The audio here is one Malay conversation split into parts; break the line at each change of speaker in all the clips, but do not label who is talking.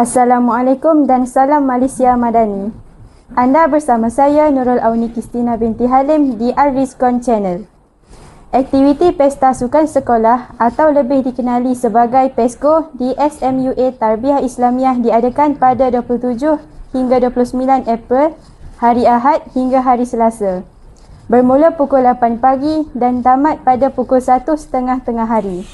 Assalamualaikum dan salam Malaysia Madani. Anda bersama saya Nurul Auni Kristina binti Halim di Al-Rizkon Channel. Aktiviti Pesta Sukan Sekolah atau lebih dikenali sebagai PESCO di SMUA Tarbiyah Islamiah diadakan pada 27 hingga 29 April hari Ahad hingga hari Selasa. Bermula pukul 8 pagi dan tamat pada pukul 1 setengah tengah hari.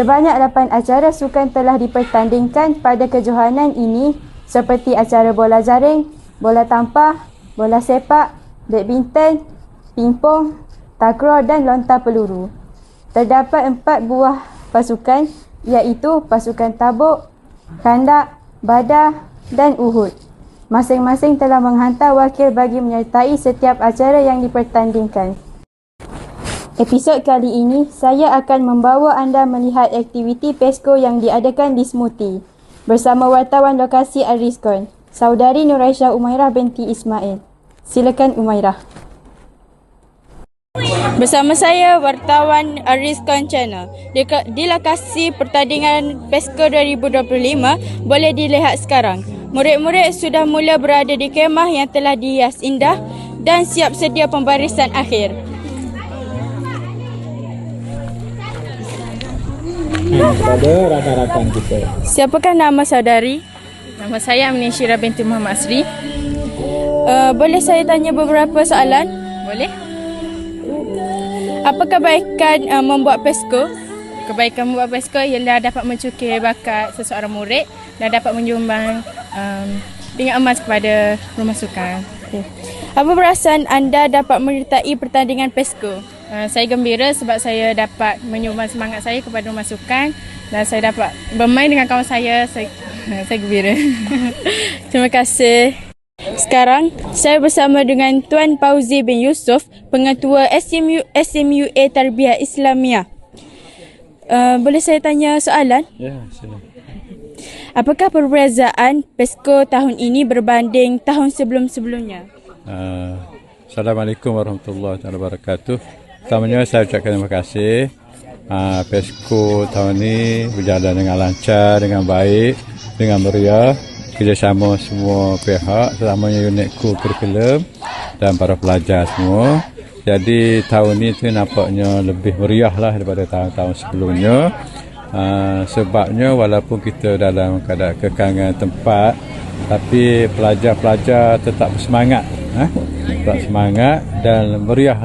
Sebanyak 8 acara sukan telah dipertandingkan pada kejohanan ini seperti acara bola jaring, bola tampar, bola sepak, badminton, pingpong, takraw dan lontar peluru. Terdapat empat buah pasukan iaitu pasukan tabuk, kandak, badah dan uhud. Masing-masing telah menghantar wakil bagi menyertai setiap acara yang dipertandingkan. Episod kali ini, saya akan membawa anda melihat aktiviti PESCO yang diadakan di Smuti bersama wartawan lokasi Al-Rizkon, Saudari Nuraisyah Umairah binti Ismail. Silakan Umairah.
Bersama saya wartawan Arizcon Channel. Di, di lokasi pertandingan PESCO 2025 boleh dilihat sekarang. Murid-murid sudah mula berada di kemah yang telah dihias indah dan siap sedia pembarisan akhir.
Pada rakan-rakan kita.
Siapakah nama saudari?
Nama saya Aminah binti Muhammad Asri.
Uh, boleh saya tanya beberapa soalan?
Boleh?
Apa kebaikan uh, membuat PESCO?
Kebaikan membuat PESCO ialah dapat mencukir bakat seseorang murid dan dapat menyumbang um, pingat emas kepada rumah sukan.
Okay. Apa perasaan anda dapat menyertai pertandingan PESCO?
Uh, saya gembira sebab saya dapat menyumbang semangat saya kepada rumah sukan dan saya dapat bermain dengan kawan saya. Saya, saya gembira.
Terima kasih. Sekarang, saya bersama dengan Tuan Pauzi bin Yusof, Pengetua SMU, SMUA Tarbiyah Islamiah. Uh, boleh saya tanya soalan?
Ya, sila.
Apakah perbezaan PESCO tahun ini berbanding tahun sebelum-sebelumnya?
Uh, Assalamualaikum warahmatullahi wabarakatuh. Pertamanya saya ucapkan terima kasih. Uh, PESCO tahun ini berjalan dengan lancar, dengan baik, dengan meriah. Kerjasama semua pihak, terutamanya unit kru kurikulum dan para pelajar semua. Jadi tahun ini tu nampaknya lebih meriah lah daripada tahun-tahun sebelumnya. Uh, sebabnya walaupun kita dalam keadaan kekangan tempat tapi pelajar-pelajar tetap bersemangat. Ha? Tetap semangat dan meriah.